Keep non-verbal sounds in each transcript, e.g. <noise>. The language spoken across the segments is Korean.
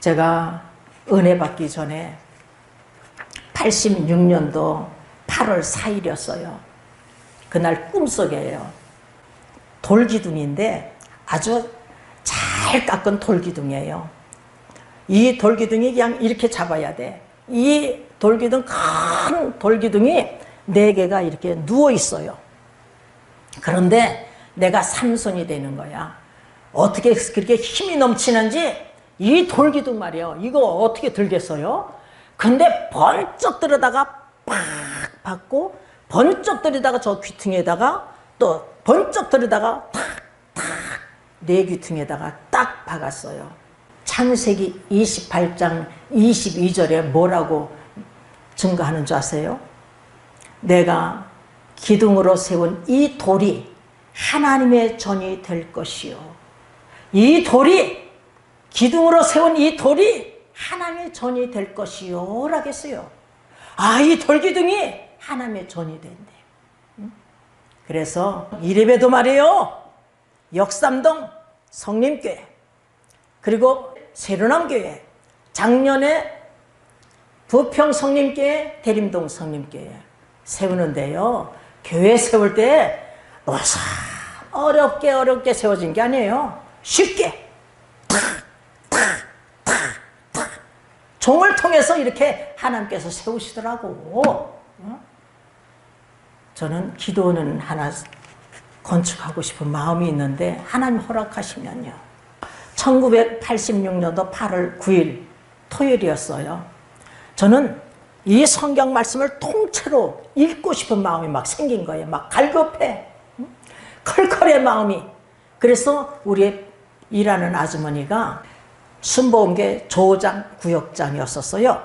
제가 은혜 받기 전에 86년도 8월 4일이었어요. 그날 꿈속에요. 돌기둥인데 아주 잘 깎은 돌기둥이에요. 이 돌기둥이 그냥 이렇게 잡아야 돼. 이 돌기둥, 큰 돌기둥이 네 개가 이렇게 누워 있어요. 그런데 내가 삼손이 되는 거야. 어떻게 그렇게 힘이 넘치는지 이 돌기둥 말이에요. 이거 어떻게 들겠어요? 근데 번쩍 들어다가 팍 받고 번쩍 들이다가 저 귀퉁이에다가 또 번쩍 들이다가 탁탁내 귀퉁이에다가 딱 박았어요. 창세기 28장 22절에 뭐라고 증거하는 줄 아세요? 내가 기둥으로 세운 이 돌이 하나님의 전이 될 것이요. 이 돌이 기둥으로 세운 이 돌이 하나님의 전이 될 것이요. 라겠어요. 아, 이 돌기둥이 하나님의 전이 된대. 그래서 이래봬도 말이에요. 역삼동 성림교회 그리고 세로남교회 작년에 부평 성림교회 대림동 성림교회 세우는데요. 교회 세울 때 어렵게 어렵게 세워진 게 아니에요. 쉽게 종을 통해서 이렇게 하나님께서 세우시더라고. 저는 기도는 하나 건축하고 싶은 마음이 있는데 하나님 허락하시면요. 1986년도 8월 9일 토요일이었어요. 저는 이 성경 말씀을 통째로 읽고 싶은 마음이 막 생긴 거예요. 막 갈급해. 컬컬해 마음이. 그래서 우리 일하는 아주머니가 순복음계 조장 구역장이었었어요.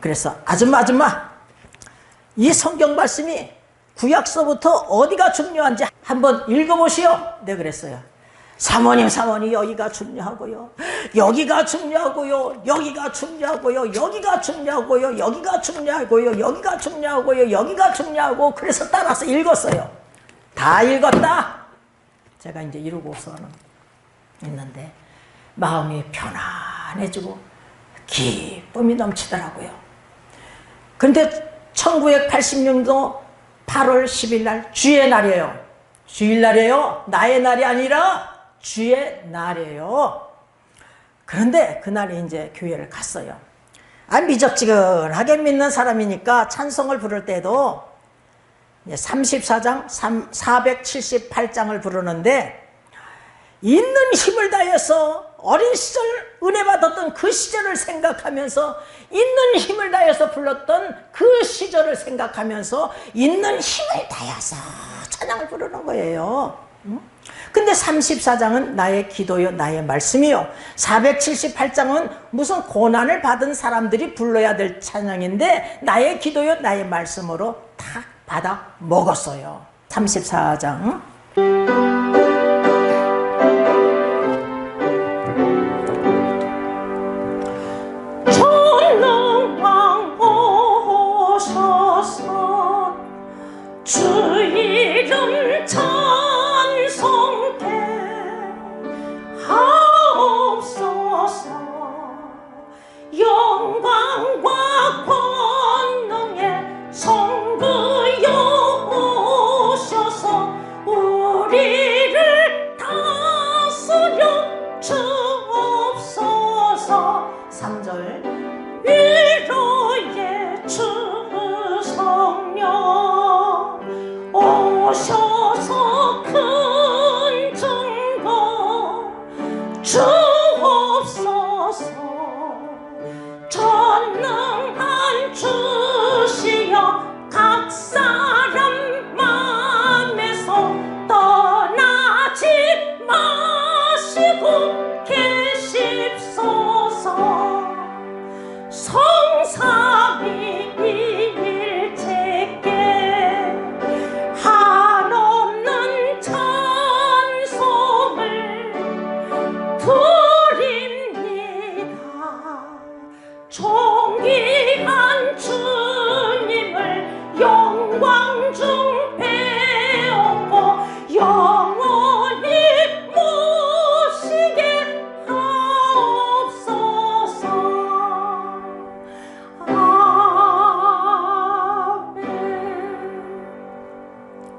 그래서 아줌마 아줌마 이 성경 말씀이 구약서부터 어디가 중요한지 한번 읽어보시오. 네 그랬어요. 사모님 사모님 여기가 중요하고요. 여기가 중요하고요. 여기가 중요하고요. 여기가 중요하고요. 여기가 중요하고요. 여기가 중요하고요. 여기가 중요하고 그래서 따라서 읽었어요. 다 읽었다. 제가 이제 이러고서는 있는데 마음이 편안해지고 기쁨이 넘치더라고요. 그런데 1986년도 8월 10일 날 주의 날이에요. 주일 날이에요. 나의 날이 아니라 주의 날이에요. 그런데 그날에 이제 교회를 갔어요. 아, 미적지근하게 믿는 사람이니까 찬송을 부를 때도 34장, 478장을 부르는데 있는 힘을 다해서 어린 시절 은혜 받았던 그 시절을 생각하면서 있는 힘을 다해서 불렀던 그 시절을 생각하면서 있는 힘을 다해서 찬양을 부르는 거예요. 근데 34장은 나의 기도요, 나의 말씀이요. 478장은 무슨 고난을 받은 사람들이 불러야 될 찬양인데 나의 기도요, 나의 말씀으로 다 받아 먹었어요. 34장.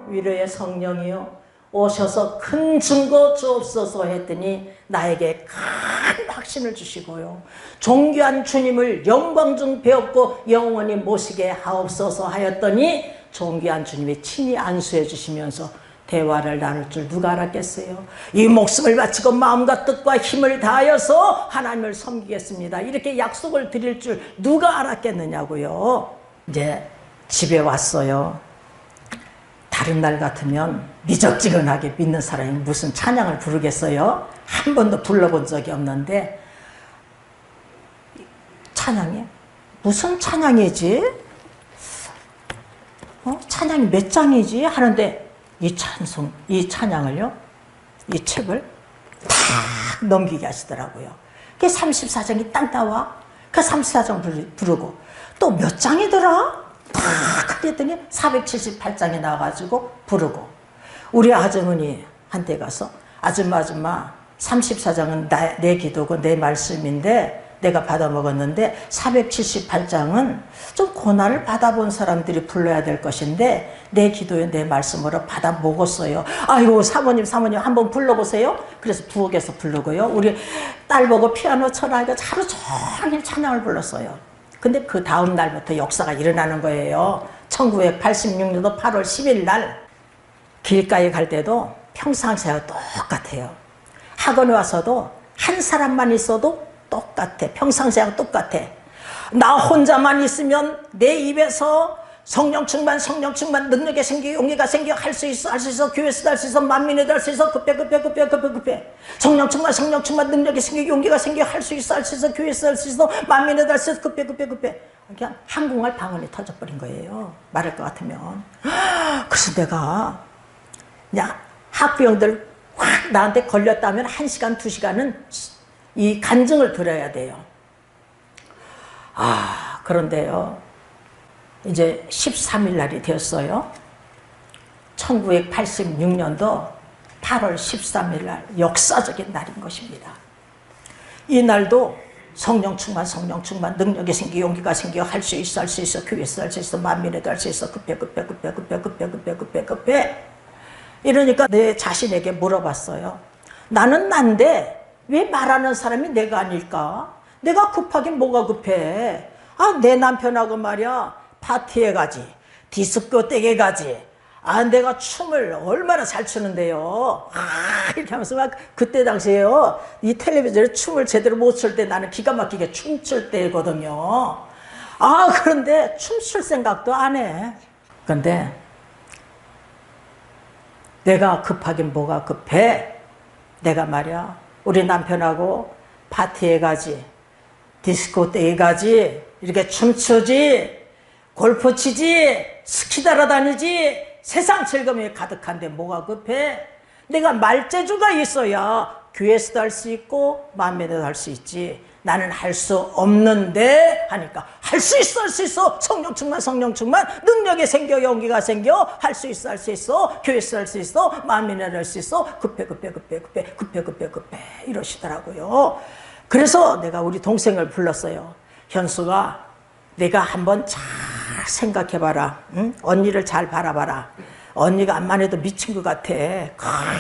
위로의 성령이요 오셔서 큰 증거 주옵소서 했더니 나에게 큰 확신을 주시고요. 존귀한 주님을 영광 중 배웠고 영원히 모시게 하옵소서 하였더니 존귀한 주님이 친히 안수해 주시면서 대화를 나눌 줄 누가 알았겠어요? 이 목숨을 바치고 마음과 뜻과 힘을 다하여서 하나님을 섬기겠습니다. 이렇게 약속을 드릴 줄 누가 알았겠느냐고요. 이제 집에 왔어요. 다른 날 같으면 미적지근하게 믿는 사람이 무슨 찬양을 부르겠어요? 한 번도 불러본 적이 없는데 찬양이 무슨 찬양이지? 어? 찬양이 몇 장이지? 하는데 이 찬송, 이 찬양을요, 이 책을 탁 넘기게 하시더라고요. 그게 34장이 딱 나와. 그 34장 부르고 또 몇 장이더라? 탁 그랬더니 478장이 나와가지고 부르고 우리 아주머니 한테 가서 아줌마 아줌마 34장은 나, 내 기도고 내 말씀인데 내가 받아 먹었는데 478장은 좀 고난을 받아본 사람들이 불러야 될 것인데 내 기도에 내 말씀으로 받아 먹었어요. 아이고 사모님 사모님 한번 불러보세요. 그래서 부엌에서 부르고요. 우리 딸 보고 피아노 쳐라 이거 하루 종일 찬양을 불렀어요. 근데 그 다음 날부터 역사가 일어나는 거예요. 1986년도 8월 10일 날 길가에 갈 때도 평상시와 똑같아요. 학원에 와서도 한 사람만 있어도 똑같아. 평상시하고 똑같아. 나 혼자만 있으면 내 입에서 성령 충만, 성령 충만, 능력이 생겨, 용기가 생겨, 할수 있어, 할 수 있어, 교회에서 할수 있어, 만민에도 할 수 있어, 급해, 급해, 급해, 급해, 급해. 성령 충만, 성령 충만, 능력이 생겨, 용기가 생겨, 할수 있어, 할 수 있어, 교회에서 할수 있어, 만민에도 할 수 있어, 급해, 급해, 급해. 그냥 한국말 방언이 터져버린 거예요. 말할 것 같으면. <gasps> 그래서 내가, 야, 학부형들 확 나한테 걸렸다면 한 시간, 두 시간은 이 간증을 들어야 돼요. 아, 그런데요. 이제 13일 날이 되었어요. 1986년도 8월 13일 날 역사적인 날인 것입니다. 이 날도 성령 충만, 성령 충만, 능력이 생기, 용기가 생겨, 할 수 있어, 할 수 있어, 교회에서 할 수 있어, 만민에도 할 수 있어, 급해, 급해, 급해, 급해, 급해, 급해, 급해, 급해. 이러니까 내 자신에게 물어봤어요. 나는 난데 왜 말하는 사람이 내가 아닐까? 내가 급하긴 뭐가 급해? 아, 내 남편하고 말이야. 파티에 가지. 디스코 댁에 가지. 아, 내가 춤을 얼마나 잘 추는데요. 아, 이렇게 하면서 막 그때 당시에요. 이 텔레비전에 춤을 제대로 못 출 때 나는 기가 막히게 춤출 때거든요. 아, 그런데 춤출 생각도 안 해. 근데 내가 급하긴 뭐가 급해? 내가 말이야. 우리 남편하고 파티에 가지. 디스코 때에 가지. 이렇게 춤추지. 골프 치지. 스키 따라다니지. 세상 즐거움이 가득한데 뭐가 급해? 내가 말재주가 있어야 교회에서도 할 수 있고 마음에도 할 수 있지. 나는 할 수 없는데 하니까 할 수 있어 할 수 있어 성령 충만 성령 충만 능력이 생겨 용기가 생겨 할 수 있어 할 수 있어 교회에서 할 수 있어 마음에도 할수 있어 급해 급해 급해 급해 급해 급해 급해 이러시더라고요. 그래서 내가 우리 동생을 불렀어요. 현수가 내가 한번 잘 생각해봐라. 응? 언니를 잘 바라봐라. 언니가 암만 해도 미친 것 같아.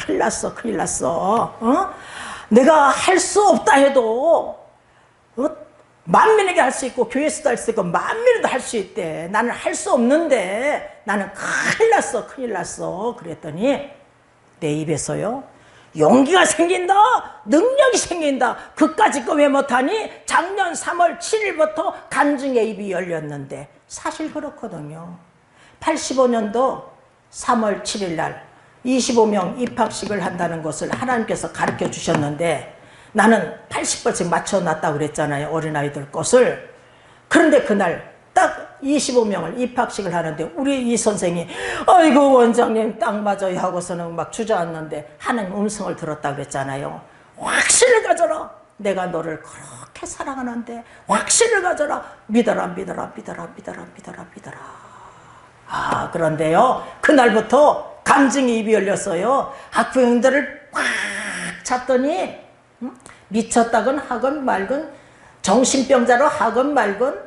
큰일 났어, 큰일 났어. 어? 내가 할 수 없다 해도, 어? 만민에게 할 수 있고, 교회에서도 할 수 있고, 만민에도 할 수 있대. 나는 할 수 없는데, 나는 큰일 났어, 큰일 났어. 그랬더니, 내 입에서요. 용기가 생긴다, 능력이 생긴다. 그까짓 거왜 못하니? 작년 3월 7일부터 간증의 입이 열렸는데 사실 그렇거든요. 85년도 3월 7일 날 25명 입학식을 한다는 것을 하나님께서 가르쳐 주셨는데 나는 80벌씩 맞춰놨다고 그랬잖아요. 어린아이들 것을. 그런데 그날 딱 25명을 입학식을 하는데 우리 이 선생이 아이고 원장님 딱 맞아요 하고서는 막 주저앉는데 하나님 음성을 들었다 그랬잖아요. 확신을 가져라. 내가 너를 그렇게 사랑하는데 확신을 가져라. 믿어라 믿어라 믿어라 믿어라 믿어라 믿어라. 아 그런데요 그날부터 감정이 입이 열렸어요. 학부형들을 꽉 잡더니 음? 미쳤다건 하건 말건 정신병자로 하건 말건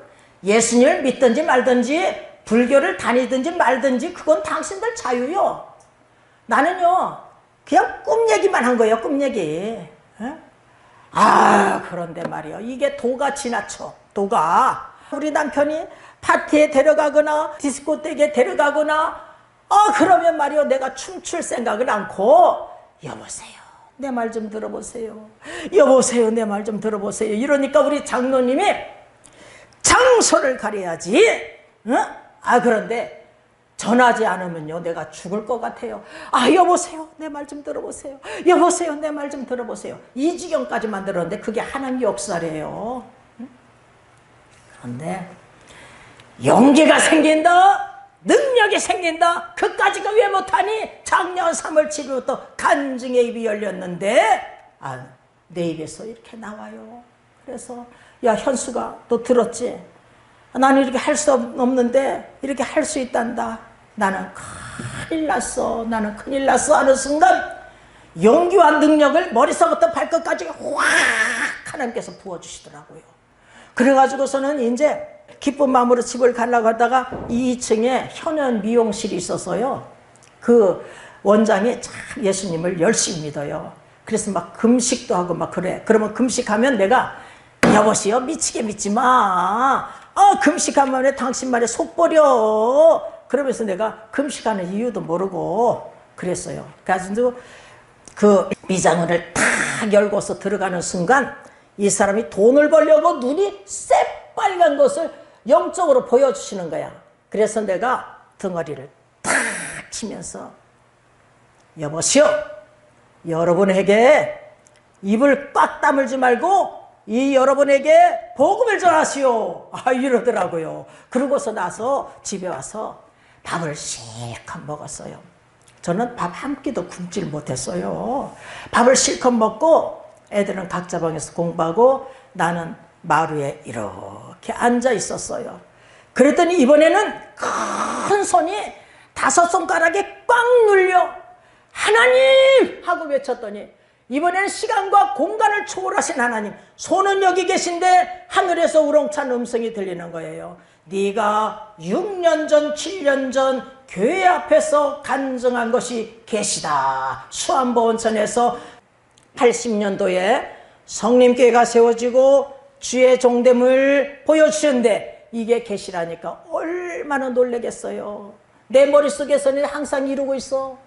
예수님을 믿든지 말든지 불교를 다니든지 말든지 그건 당신들 자유요. 나는요 그냥 꿈 얘기만 한 거예요 꿈 얘기 어? 아 그런데 말이요. 이게 도가 지나쳐. 도가 우리 남편이 파티에 데려가거나 디스코텍에 데려가거나 아 그러면 말이요. 내가 춤출 생각을 않고 여보세요. 내 말 좀 들어보세요. 여보세요. 내 말 좀 들어보세요. 이러니까 우리 장로님이 장소를 가려야지. 응? 아 그런데 전하지 않으면요 내가 죽을 것 같아요. 아 여보세요? 내 말 좀 들어보세요. 여보세요? 내 말 좀 들어보세요. 이 지경까지 만들었는데 그게 하나님 역사래요. 응? 그런데 용기가 생긴다 능력이 생긴다 그까지가 왜 못하니 작년 3월 7일부터 간증의 입이 열렸는데 아, 내 입에서 이렇게 나와요. 그래서 야 현수가 너 들었지 나는 이렇게 할 수 없는데 이렇게 할 수 있단다. 나는 큰일 났어. 나는 큰일 났어. 하는 순간 용기와 능력을 머리서부터 발끝까지 확 하나님께서 부어주시더라고요. 그래가지고서는 이제 기쁜 마음으로 집을 가려고 하다가 2층에 현연 미용실이 있어서요. 그 원장이 참 예수님을 열심히 믿어요. 그래서 막 금식도 하고 막 그래. 그러면 금식하면 내가 여보시요 미치게 믿지 마. 아 금식하면 왜 당신 말에 속 버려. 그러면서 내가 금식하는 이유도 모르고 그랬어요. 그래서 그 미장원을 탁 열고서 들어가는 순간 이 사람이 돈을 벌려고 눈이 새빨간 것을 영적으로 보여주시는 거야. 그래서 내가 덩어리를 탁 치면서 여보시오 여러분에게 입을 꽉 다물지 말고 이 여러분에게 복음을 전하시오. 아, 이러더라고요. 그러고서 나서 집에 와서 밥을 실컷 먹었어요. 저는 밥 한 끼도 굶질 못했어요. 밥을 실컷 먹고 애들은 각자 방에서 공부하고 나는 마루에 이렇게 앉아 있었어요. 그랬더니 이번에는 큰 손이 다섯 손가락에 꽉 눌려 하나님! 하고 외쳤더니 이번에는 시간과 공간을 초월하신 하나님 손은 여기 계신데 하늘에서 우렁찬 음성이 들리는 거예요. 네가 6년 전, 7년 전 교회 앞에서 간증한 것이 계시다. 수안보원천에서 80년도에 성림교회가 세워지고 주의 종됨을 보여주셨는데 이게 계시라니까 얼마나 놀라겠어요. 내 머릿속에서는 항상 이루고 있어.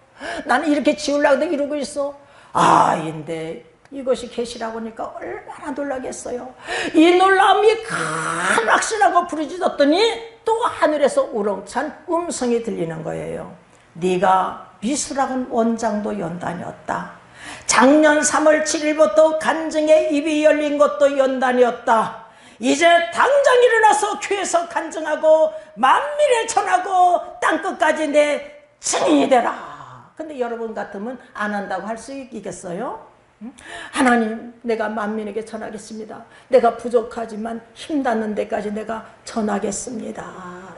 나는 이렇게 지으려고 이루고 있어. 아, 인데 이것이 계시라고 하니까 얼마나 놀라겠어요. 이 놀라움이 큰 확신하고 부르짖었더니 또 하늘에서 우렁찬 음성이 들리는 거예요. 네가 미술학원 원장도 연단이었다. 작년 3월 7일부터 간증의 입이 열린 것도 연단이었다. 이제 당장 일어나서 교회에서 간증하고 만민에 전하고 땅끝까지 내 증인이 되라. 근데 여러분 같으면 안 한다고 할 수 있겠어요? 하나님, 내가 만민에게 전하겠습니다. 내가 부족하지만 힘 닿는 데까지 내가 전하겠습니다.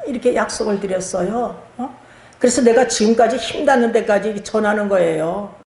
이렇게 약속을 드렸어요. 어? 그래서 내가 지금까지 힘 닿는 데까지 전하는 거예요.